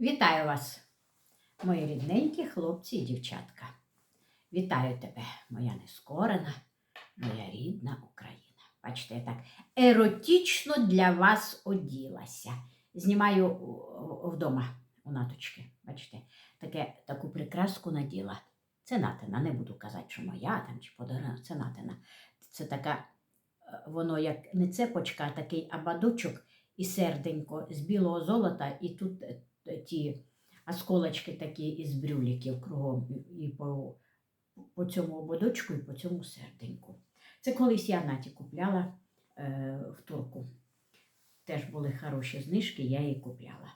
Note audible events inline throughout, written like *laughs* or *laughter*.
Вітаю вас, мої рідненькі хлопці і дівчатка. Вітаю тебе, моя нескорена, моя рідна Україна. Бачите, я так еротично для вас оділася. Знімаю вдома у наточки. Бачите, таке, таку прикраску наділа. Це натина, не буду казати, що моя там чи подарунок, це натина. Це така, е, воно як не цепочка, а такий абадочок і серденько з білого золота, і тут ті осколочки такі із брюліків кругом і по, по цьому ободочку, і по цьому серденьку. Це колись я Наті купляла е, в турку. Теж були хороші знижки, я її купляла.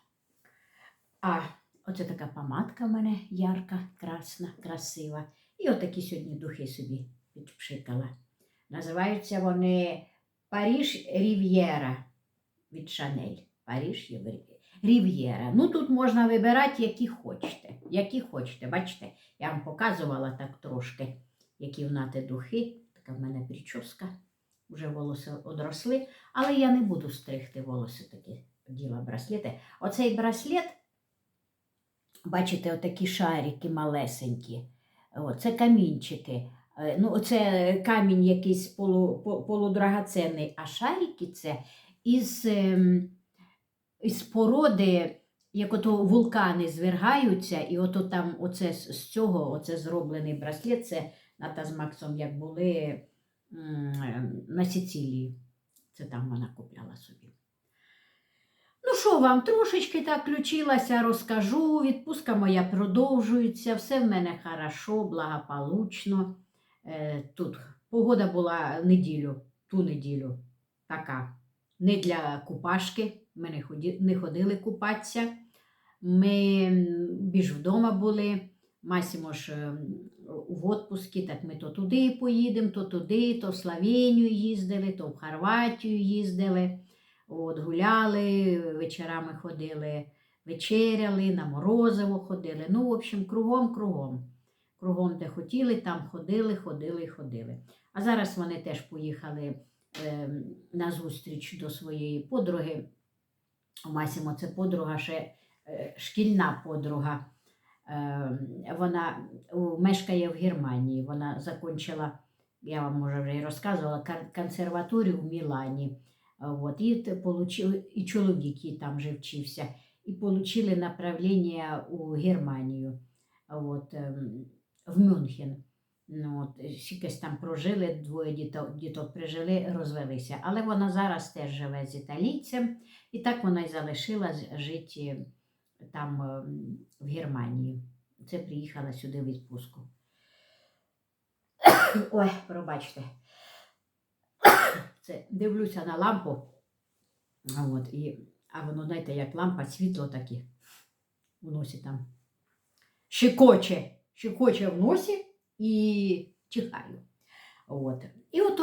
А оце така помадка в мене ярка, красна, красива. І отакі сьогодні духи собі підпшикала. Називаються вони Паріж Рів'єра від Шанель. Паріж Рів'єра. Ну тут можна вибирати, які хочете. Які хочете. Бачите, я вам показувала так трошки, які в нати духи. Така в мене прическа. Вже волоси одросли, але я не буду стригти волоси такі діла браслети. Оцей браслет, бачите, отакі шарики малесенькі. Це камінчики. Е, Ну, це камінь якийсь полу, полудрагоценний, а шарики це із, із породи, як ото вулкани звергаються, і ото там оце з з цього оце зроблений браслет. Це Ната з Максом як були на Сицилії. Це там вона купляла собі. Ну що вам, трошечки так включилася, розкажу. Відпустка моя продовжується, все в мене хорошо, благополучно. Е, тут погода була неділю, ту неділю така. Не для купашки. Ми не, ходили купатися. Ми більш вдома були. Масімо ж в отпускі, так ми то туди поїдемо, то туди, то в Словенію їздили, то в Хорватію їздили. От, гуляли, вечорами ходили, вечеряли, на морозиво ходили. Ну, в общем, кругом, кругом. Де хотіли, там ходили, ходили, ходили. А зараз вони теж поїхали е, на зустріч до своєї подруги. Масімо це подруга ще е, шкільна подруга. Е, вона мешкає в Германії. Вона закінчила, я вам може вже і розказувала, консерваторію в Мілані. От, і, получили, і чоловік їй там же вчився, і отримали направлення у Германію, от, ем, в Мюнхен. Ну, от, якось там прожили, двоє діток, діток прижили, розвелися. Але вона зараз теж живе з італійцем, і так вона й залишилась жити там ем, в Германії. Це приїхала сюди в відпустку. *coughs* Ой, пробачте. Це дивлюся на лампу. А, от, і, а воно, знаєте, як лампа, світло таке в носі там. Щекоче, щекоче в носі і чихаю. От.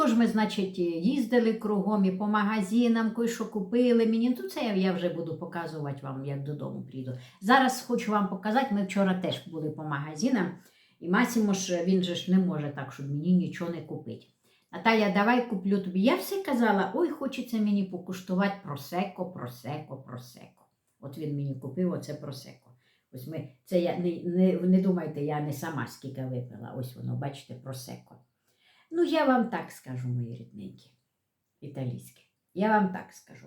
І отож ми, значить, їздили кругом і по магазинам, кое-що купили мені. Ну, це я вже буду показувати вам, як додому прийду. Зараз хочу вам показати, ми вчора теж були по магазинам, і Масімо ж він же ж не може так, щоб мені нічого не купити. Наталя, давай куплю тобі. Я все казала, ой, хочеться мені покуштувати просеко, просеко, просеко. От він мені купив оце просеко. Ось ми, це я не, не, не думайте, я не сама скільки випила. Ось воно, бачите, просеко. Ну, я вам так скажу, мої рідненькі, італійські. Я вам так скажу.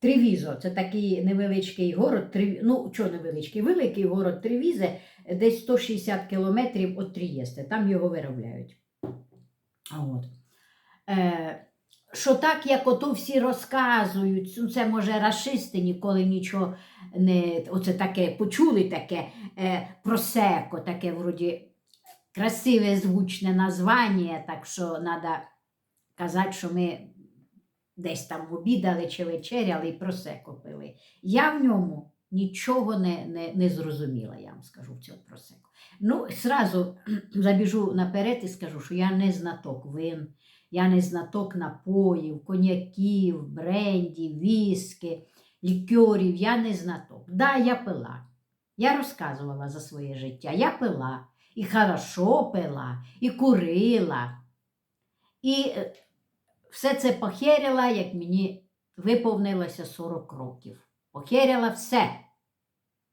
Тревізо це такий невеличкий город, ну, що невеличкий, великий город Тревізе, десь 160 кілометрів від Трієсте, там його виробляють. От. Е, що так, як ото всі розказують, ну, це може расисти ніколи нічого не оце таке почули таке е, просеко, таке вроді красиве звучне названня, так що треба казати, що ми десь там обідали чи вечеряли і просеко пили. Я в ньому нічого не, не, не зрозуміла, я вам скажу в цьому просеко. Ну, зразу *clears throat* забіжу наперед і скажу, що я не знаток вин, я не знаток напоїв, коньяків, брендів, віски, лікерів, я не знаток. Да, я пила. Я розказувала за своє життя. Я пила. І хорошо пила, і курила. І е, все це похерила, як мені виповнилося 40 років. Похерила все.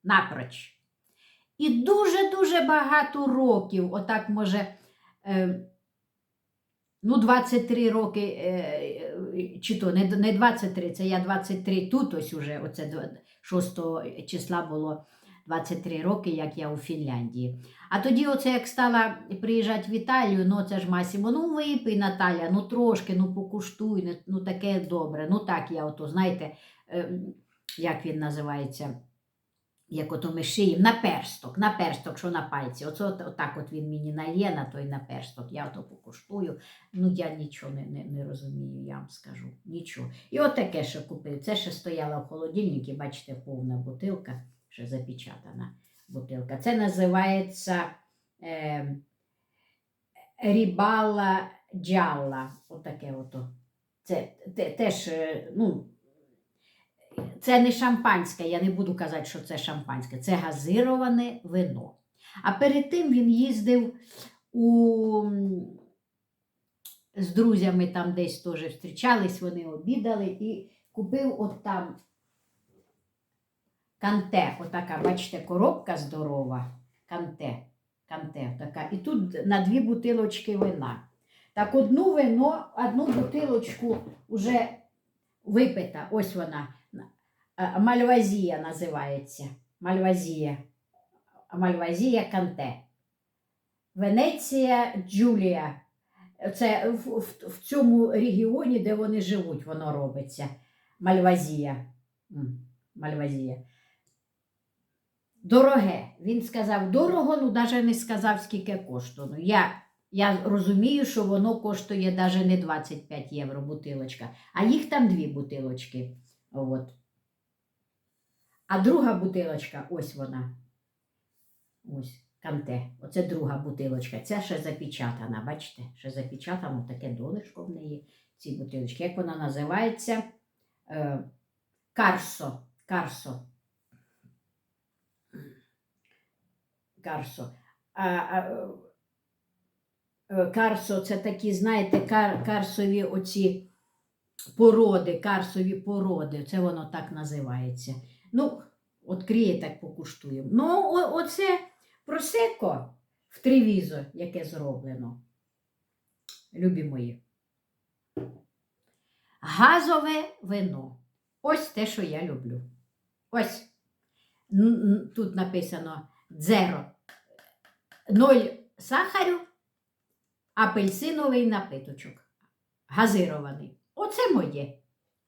напроч. І дуже-дуже багато років, отак може, е, ну, 23 роки, е, чи то не 23, це я 23 тут, ось уже, оце 6 числа було 23 роки, як я у Фінляндії. А тоді, оце як стала приїжджати в Італію, ну це ж Масімо, ну випий, Наталя, ну трошки, ну покуштуй, ну, таке добре. Ну так я ото, знаєте, е, як він називається, як ото ми шиємо, на персток, на персток, що на пальці. Оце отак от він мені налє на той на персток, я ото покуштую. Ну я нічого не, не, не розумію, я вам скажу. Нічого. І от таке ще купив. Це ще стояло в холодильнику, бачите, повна бутилка, ще запечатана бутилка. Це називається е, рібала джалла. Отаке ото. Це те, теж, е, ну, це не шампанське, я не буду казати, що це шампанське, це газироване вино. А перед тим він їздив у, з друзями там десь теж зустрічались, вони обідали і купив от там канте, отака, бачите, коробка здорова. Канте, канте така. І тут на дві бутилочки вина. Так, одну вино, одну бутилочку вже випита. Ось вона. Мальвазія називається. Мальвазія. Мальвазія Канте. Венеція Джулія. Це в, в, в цьому регіоні, де вони живуть, воно робиться. Мальвазія. Мальвазія. Дороге. Він сказав дорого, ну навіть не сказав, скільки коштує. Ну, я, я розумію, що воно коштує навіть не 25 євро бутилочка, а їх там дві бутилочки. От. А друга бутилочка, ось вона. Ось, канте. Оце друга бутилочка. Ця ще запечатана, бачите? Ще запечатано таке долишко в неї, ці бутилочки. Як вона називається? Е, карсо. Карсо. Карсо. А, а, е, карсо це такі, знаєте, кар, карсові оці породи, карсові породи. Це воно так називається. Ну, відкриє так покуштуємо. Ну, о, оце просеко в тревізо, яке зроблено. Любі мої. Газове вино. Ось те, що я люблю. Ось тут написано дзеро. Ноль сахарю, апельсиновий напиточок. Газирований. Оце моє.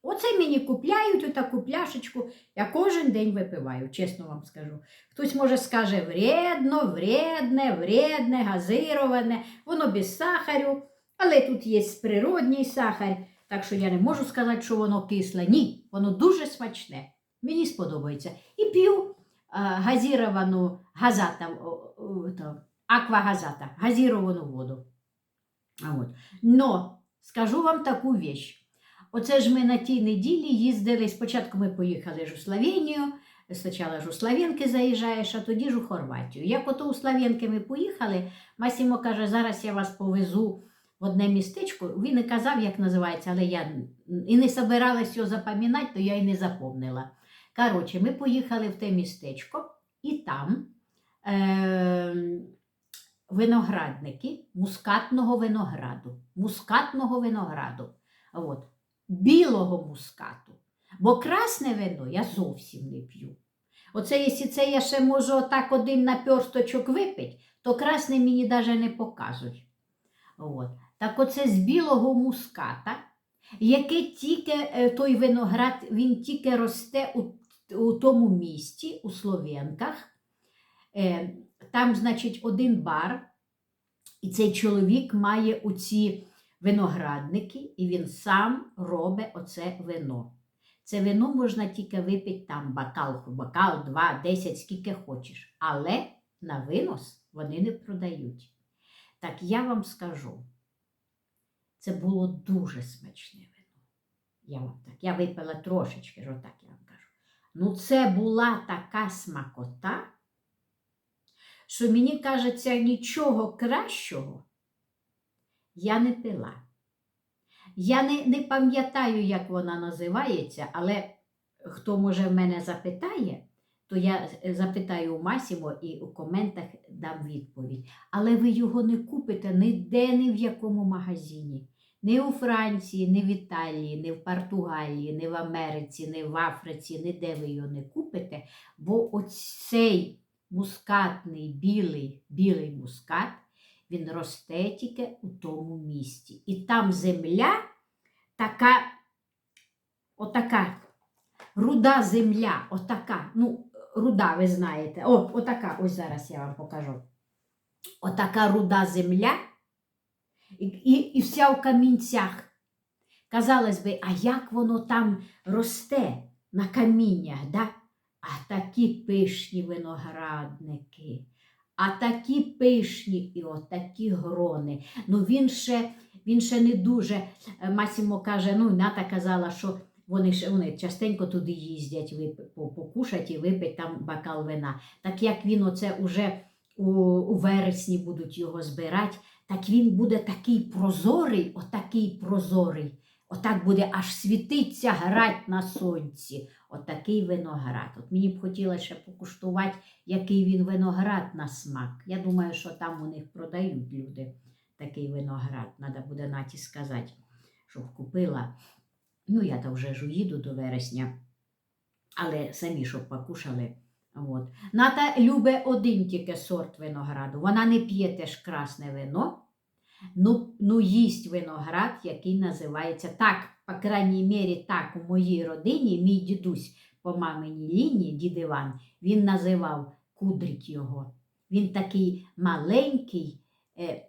Оце мені купляють отаку пляшечку. Я кожен день випиваю, чесно вам скажу. Хтось може скаже вредно, вредне, вредне, газироване, воно без сахарю, але тут є природній сахар, так що я не можу сказати, що воно кисле. Ні, воно дуже смачне. Мені сподобається. І п'ю газіровану газата, аквагазата, газіровану воду. А от. Но скажу вам таку віч. Оце ж ми на тій неділі їздили. Спочатку ми поїхали ж у Словенію, спочатку ж у Словенки заїжджаєш, а тоді ж у Хорватію. Як ото у Словенки ми поїхали, Масімо каже, зараз я вас повезу в одне містечко. Він не казав, як називається, але я і не собиралась його запам'ятати, то я й не запомнила. Коротше, ми поїхали в те містечко, і там е- виноградники мускатного винограду. Мускатного винограду. От білого мускату. Бо красне вино я зовсім не п'ю. Оце, якщо це я ще можу отак один наперсточок випити, то красне мені навіть не покажуть. От. Так оце з білого муската, яке тільки е, той виноград, він тільки росте у, у тому місті, у Слов'янках. Е, там, значить, один бар, і цей чоловік має оці виноградники, і він сам робить оце вино. Це вино можна тільки випити там бокал, бокал, два, десять, скільки хочеш. Але на винос вони не продають. Так я вам скажу, це було дуже смачне вино. Я вам так, я випила трошечки, отак я вам кажу. Ну, це була така смакота, що мені кажеться, нічого кращого я не пила. Я не, не пам'ятаю, як вона називається, але хто може в мене запитає, то я е, запитаю у Масімо і у коментах дам відповідь. Але ви його не купите ніде, ні в якому магазині. Ні у Франції, ні в Італії, ні в Португалії, ні в Америці, ні в Африці, ніде ви його не купите, бо оцей мускатний білий, білий мускат, він росте тільки у тому місті. І там земля така, отака, руда земля, отака, ну, руда, ви знаєте. О, отака, ось зараз я вам покажу. Отака руда земля, і, і, і вся в камінцях. Казалось би, а як воно там росте на каміннях, да? А такі пишні виноградники, а такі пишні і отакі грони. Ну він ще, він ще не дуже. Е, Масімо каже, ну Ната казала, що вони ще вони частенько туди їздять вип- по- покушать і випить там бокал вина. Так як він оце уже у, у вересні будуть його збирати, так він буде такий прозорий, отакий прозорий. Отак буде аж світиться, грать на сонці. Отакий виноград. От мені б хотілося ще покуштувати, який він виноград на смак. Я думаю, що там у них продають люди такий виноград. Треба буде Наті сказати, щоб купила. Ну, я то вже ж уїду до вересня, але самі щоб покушали. От. Ната любить один тільки сорт винограду. Вона не п'є теж красне вино, ну, ну їсть виноград, який називається так, по крайній мірі, так у моїй родині, мій дідусь по маминій лінії, дід Іван, він називав кудрик його. Він такий маленький, е,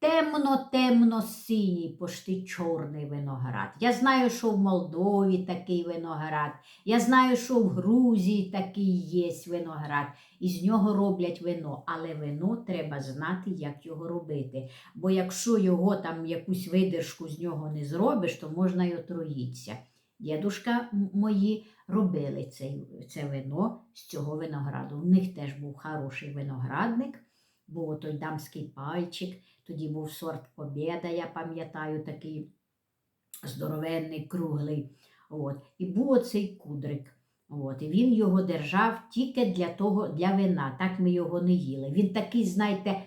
темно-темно-синій, пошти чорний виноград. Я знаю, що в Молдові такий виноград. Я знаю, що в Грузії такий є виноград, і з нього роблять вино. Але вино треба знати, як його робити. Бо якщо його там якусь видержку з нього не зробиш, то можна й отруїтися. Дідушка мої робили цей, це вино з цього винограду. У них теж був хороший виноградник, був той дамський пальчик, тоді був сорт Побєда, я пам'ятаю, такий здоровенний, круглий. От. І був оцей кудрик. От. І він його держав тільки для того, для вина. Так ми його не їли. Він такий, знаєте,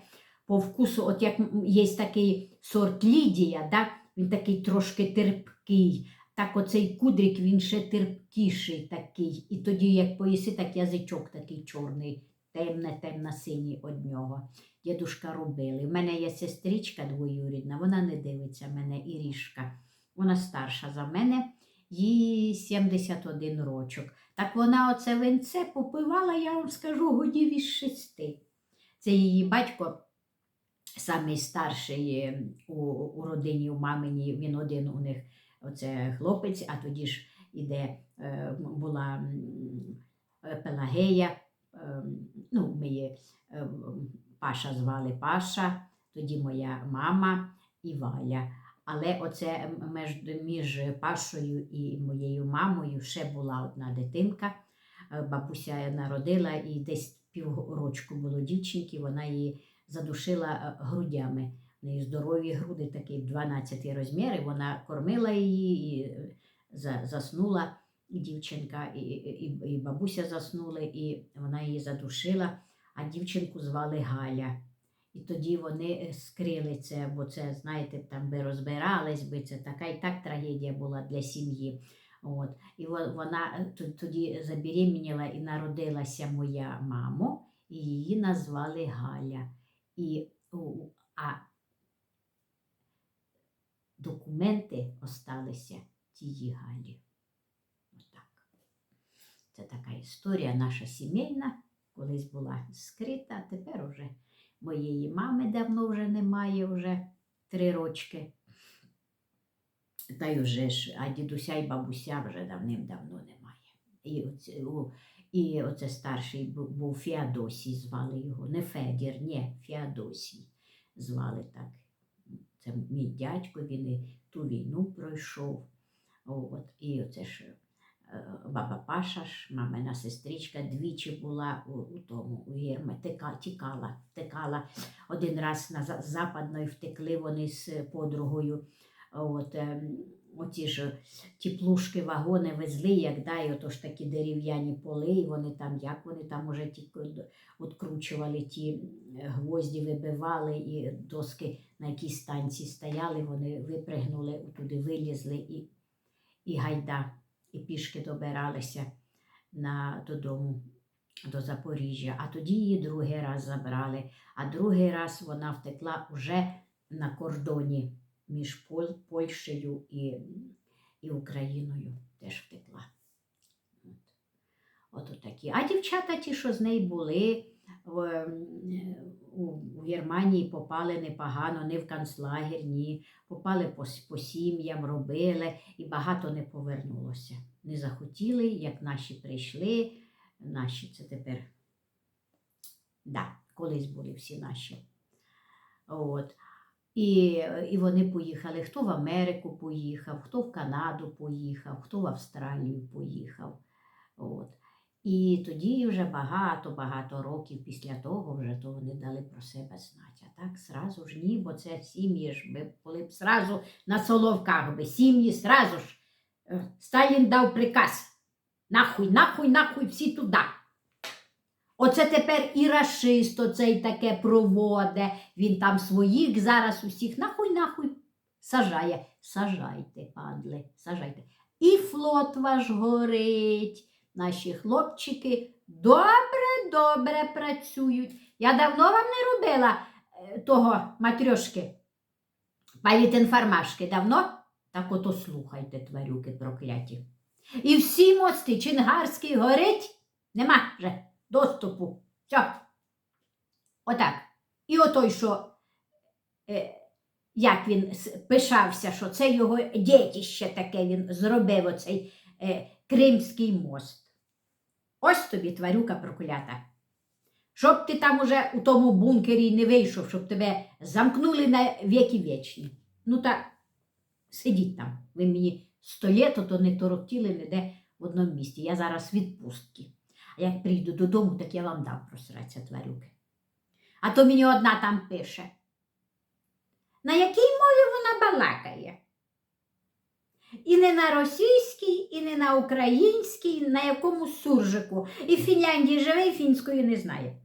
по вкусу, от як є такий сорт Лідія, да? він такий трошки терпкий. Так оцей кудрик він ще терпкіший такий. І тоді, як поїси, так язичок такий чорний, темне, темно-синій од нього. Дідушка робили. У мене є сестричка двоюрідна, вона не дивиться мене, Ірішка. Вона старша за мене, їй 71 рочок. Так вона оце винце попивала, я вам скажу, годів із шести. Це її батько, самий старший е, у, у родині, у мамині, він один у них оце хлопець, а тоді ж іде, е, була Пелагея, е, ну, ми її е, Паша звали Паша, тоді моя мама і Валя. Але оце між, Пашою і моєю мамою ще була одна дитинка. Е, Бабуся народила і десь піврочку було дівчинки, вона її задушила е, грудями. В неї здорові груди, такі 12 розміри. Вона кормила її і заснула дівчинка, і, і, і бабуся заснули, і вона її задушила, а дівчинку звали Галя. І тоді вони е, скрили це, бо це, знаєте, там би розбирались би, це така і так трагедія була для сім'ї. От. І вона е, тоді забеременіла і народилася моя мама, і її назвали Галя. І, а документи осталися тієї Галі. Отак. Це така історія наша сімейна, колись була скрита, а тепер уже моєї мами давно вже немає, вже три рочки. Та й вже ж, а дідуся і бабуся вже давним-давно немає. І оце, о, і оце старший був Феодосій, звали його. Не Федір, ні, Феодосій звали так. Це мій дядько, він і ту війну пройшов. От, і оце ж баба Паша ж, мамина сестричка, двічі була у, у тому, у Єрме, тека, тікала, втекала. Один раз на западної втекли вони з подругою. От, ем, оці ж ті плужки, вагони везли, як дай, ото ж такі дерев'яні поли, і вони там, як вони там уже ті откручували ті е, гвозді, вибивали і доски на якійсь станції стояли, вони випригнули, туди вилізли і, і гайда, і пішки добиралися на, додому, до Запоріжжя. А тоді її другий раз забрали, а другий раз вона втекла уже на кордоні між Пол, Польщею і, і Україною теж втекла. От. От такі. А дівчата, ті, що з нею були, у, Германії попали непогано, не в концлагер, ні. Попали по, по сім'ям, робили, і багато не повернулося. Не захотіли, як наші прийшли. Наші це тепер. Да, колись були всі наші. От. І, і вони поїхали. Хто в Америку поїхав, хто в Канаду поїхав, хто в Австралію поїхав. От. І тоді вже багато-багато років після того вже то вони дали про себе знати. А так сразу ж ні, бо це сім'ї ж би були б сразу на соловках би. Сім'ї сразу ж. Е, Сталін дав приказ. Нахуй, нахуй, нахуй, всі туди. Оце тепер і рашист оцей таке проводе. Він там своїх зараз усіх нахуй, нахуй сажає. Сажайте, падли, сажайте. І флот ваш горить. Наші хлопчики добре, добре працюють. Я давно вам не робила е, того матрьошки, палітинформашки. Давно? Так ото слухайте, тварюки прокляті. І всі мости Чингарський горить, нема вже доступу. Все. Отак. І отой, що, е, як він пишався, що це його дітище таке він зробив, оцей е, Кримський мост. Ось тобі тварюка проклята. Щоб ти там уже у тому бункері не вийшов, щоб тебе замкнули на віки вічні. Ну так, сидіть там. Ви мені сто літ, то не торохтіли ніде в одному місці. Я зараз в відпустці. А як прийду додому, так я вам дам просратися тварюки. А то мені одна там пише. На якій мові вона балакає? І не на російській, і не на українській, на якому суржику. І в Фінляндії живе, і фінської не знає.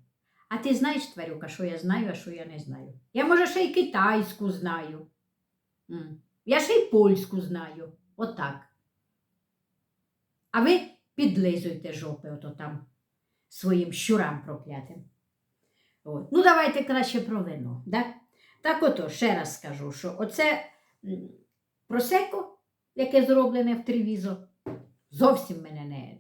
А ти знаєш, тварюка, що я знаю, а що я не знаю. Я, може, ще й китайську знаю. Я ще й польську знаю. Отак. А ви підлизуйте жопи ото там своїм щурам проклятим. От. Ну, давайте краще про вино. Да? Так ото, ще раз скажу, що оце просеко, яке зроблене в Тревізо, зовсім мене не,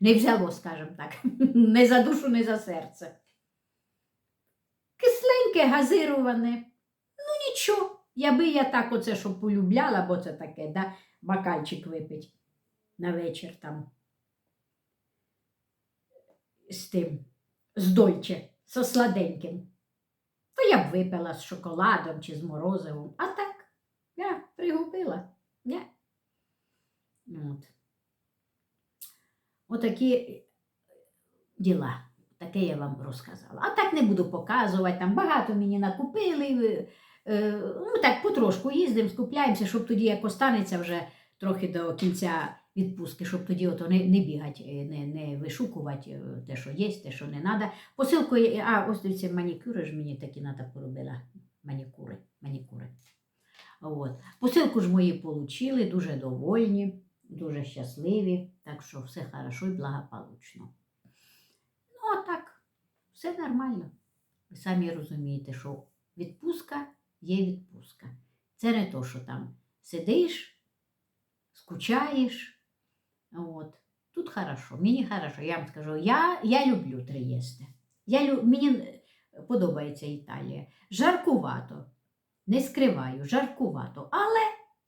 не взяло, скажімо так, *laughs* не за душу, не за серце. Кисленьке, газироване. Ну нічого, я би я так оце, що полюбляла, бо це таке, да? бакальчик випить на вечір там з тим, з дойче, со сладеньким. То я б випила з шоколадом чи з морозивом. А так, я пригубила. Не. От. Отакі діла. Таке я вам розказала. А так не буду показувати. Там багато мені накупили. Е, ну так, потрошку їздимо, скупляємося, щоб тоді як останеться вже трохи до кінця відпустки, щоб тоді ото не, не бігати, е, не, не вишукувати е, те, що є, те, що не треба. Посилку, а ось дивіться, манікюри ж мені такі треба поробила. Манікюри, манікюри. От. Посилку ж мої отримали, дуже довольні, дуже щасливі, так що все хорошо і благополучно. Ну, а так, все нормально. Ви самі розумієте, що відпустка є відпустка. Це не то, що там сидиш, скучаєш. От. Тут хорошо, мені хорошо. Я вам скажу, я, я люблю Триєсте. Я, мені подобається Італія. Жаркувато. Не скриваю, жаркувато. Але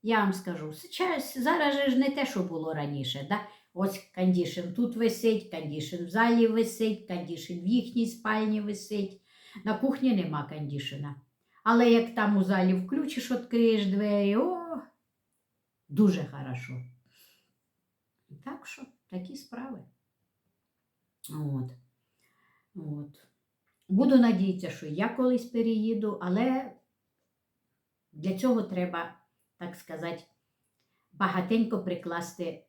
я вам скажу, зараз, же ж не те, що було раніше. Да? Ось кондішн тут висить, кондішн в залі висить, кондішн в їхній спальні висить. На кухні нема кондішена. Але як там у залі включиш, відкриєш двері, о, дуже хорошо. Так що такі справи. От. От. Буду надіятися, що я колись переїду, але для цього треба, так сказати, багатенько прикласти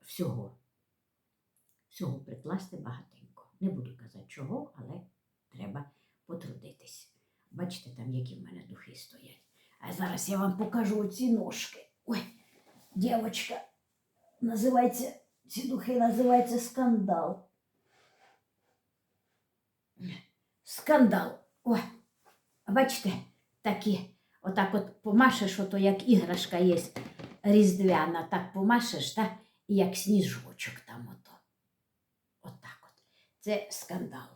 всього. Всього прикласти багатенько. Не буду казати чого, але треба потрудитись. Бачите, там які в мене духи стоять. А зараз я вам покажу оці ножки. Ой, дівчинка, називається, ці духи називаються скандал. Скандал. Ой, бачите, такі, отак от помашеш, ото як іграшка є різдвяна, так помашеш, та, і як сніжочок там ото. Отак от. Це скандал.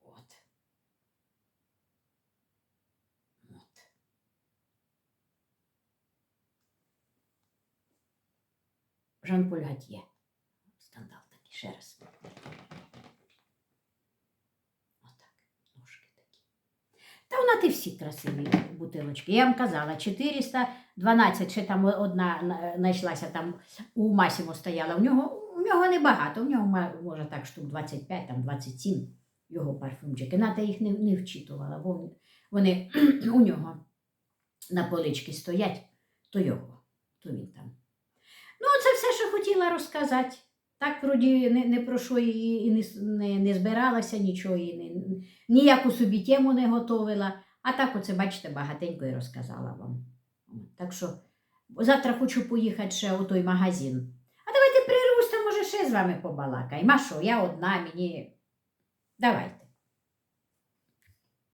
От. От. Жан-Поль Гатьє. Скандал такий, ще раз. Отак, ножки такі. Та вона ти всі красиві бутилочки. Я вам казала, 412, ще там одна знайшлася там у Масімо стояла. У нього, у нього небагато, у нього може так штук 25, там 27 його парфумчики. Ната їх не, не вчитувала, бо вони *clears throat* у нього на поличці стоять, то його, то він там. Ну, це все, що хотіла розказати. Так, вроді, не, не про що її і не, не, не збиралася нічого, і не, ніяку собі тему не готовила. А так, оце, бачите, багатенько і розказала вам. Так що завтра хочу поїхати ще у той магазин. А давайте прирвусь, може ще з вами побалакай. А що, я одна, мені. Давайте.